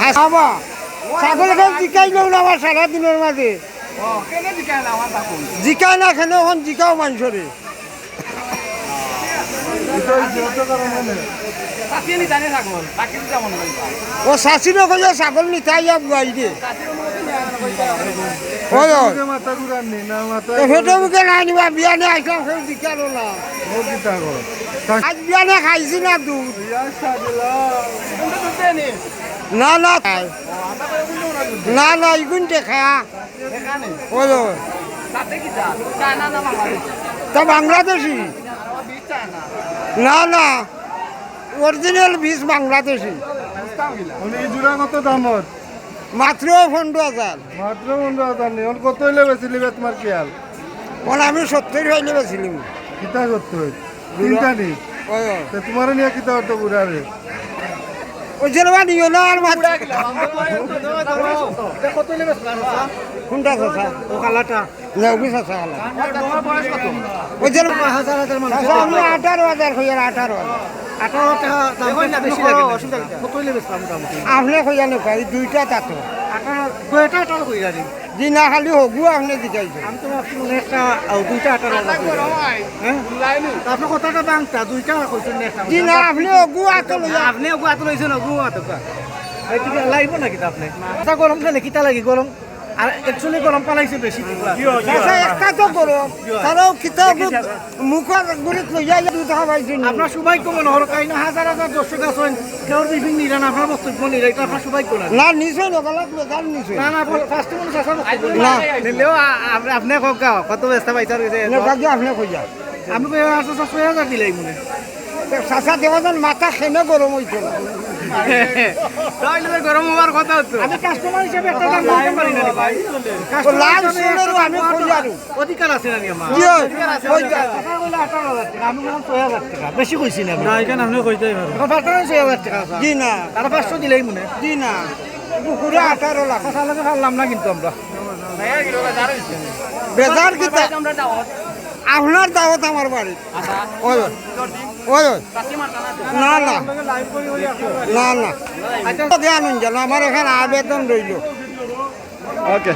হাসাবা এখন জিকাই গেল না আমার সারা দিনের মাঝে। জিকাই না খেলে এখন জিকাও মানুষরে ও শাশুড়ি কইলে ছাগল নিতে বুয়াই দে নাই নিবা বিয়ানে সেই না আজ বিয়ানে খাইছি না দুধ। না? না। না। না তা বাংলাদেশি। না না। অরিজিনাল বীজ বাংলাদেশি। কত দামত মাত্র পনেরো হাজার। মাত্র পনেরো হাজার নেই। ওর কত হইলে বেচিলি বে তোমার খেয়াল মানে আমি সত্তর হইলে বেছিলাম কিতা করতে হয় তিনটা নি? তোমার নিয়ে কিতা করতে বুড়ারে ওই যেরবা নিও না আর মাত্র কত হইলে বেশ কোনটা চাচা ও কালাটা না ওগুলো চাচা হলো কত? ওই হাজার হাজার আঠারো হাজার হইয়ার আঠারো হাজার। আঠারো টাকা আপনি হইয়া নোকা এই দুইটা তাতো দুইটা আঠারো কই জানি? জি না খালি হগু আপনি দিকাইছে আমি তো ভাবছি একটা দুইটা আঠারো আপনার কথাটা বাংতা দুইটা কইছেন জি না আপনি হগু আতো লইয়া। আপনি ওগু হাত লইছেন ওগু হাত এইদিকে নাকি আপনি? গরম খালে কিতা লাগি গরম? আর একচুয়ালি গরম পালাইছে বেশি। একটা তো করো তারাও কিতাব মুখর গুড়িত লইয়া দুধ খাবাইছি আপনার সৌভাগ্য মনে হলো কাই না হাজার হাজার দর্শক আছেন। কেউ টিফিন নিলেন আপনার বক্তব্য নিলে এটা আপনার সৌভাগ্য না। না নিশ্চয় নগলাত নিশ্চয়। না না ফার্স্ট মনে আছে না। নিলেও আপনি কক কত ব্যস্ত পাইছার গেছে আপনি কইয়া আমি আছে ছয় হাজার দিলাই মনে। চাচা দেওয়া যান মাথা খেনে গরম হইতো তাহলে গরম হওয়ার কথা হতো আমি কাস্টমার হিসেবে একটা দাম বলতে পারি না ভাই। লাল সোনেরও আমি কই আরও অধিকার আছে না আমার? কি? অধিকার আছে কই যা? 18,000 টাকা, আমি বললাম 6,000 টাকা। বেশি কইছি না না এখানে আপনি কইতেই পারেন 6,000 টাকা জি না। তারা 500 দিলেই মনে জি না। পুকুরে আঠারো লাখ। কথা লাগে পারলাম না কিন্তু আমরা। বেজার কিতা আপনার দাওয়াত আমার বাড়ি। ওই ওই, ওই ওই না না। না না। আচ্ছা। আনুন জানো আমার এখানে আবেদন রইল। ওকে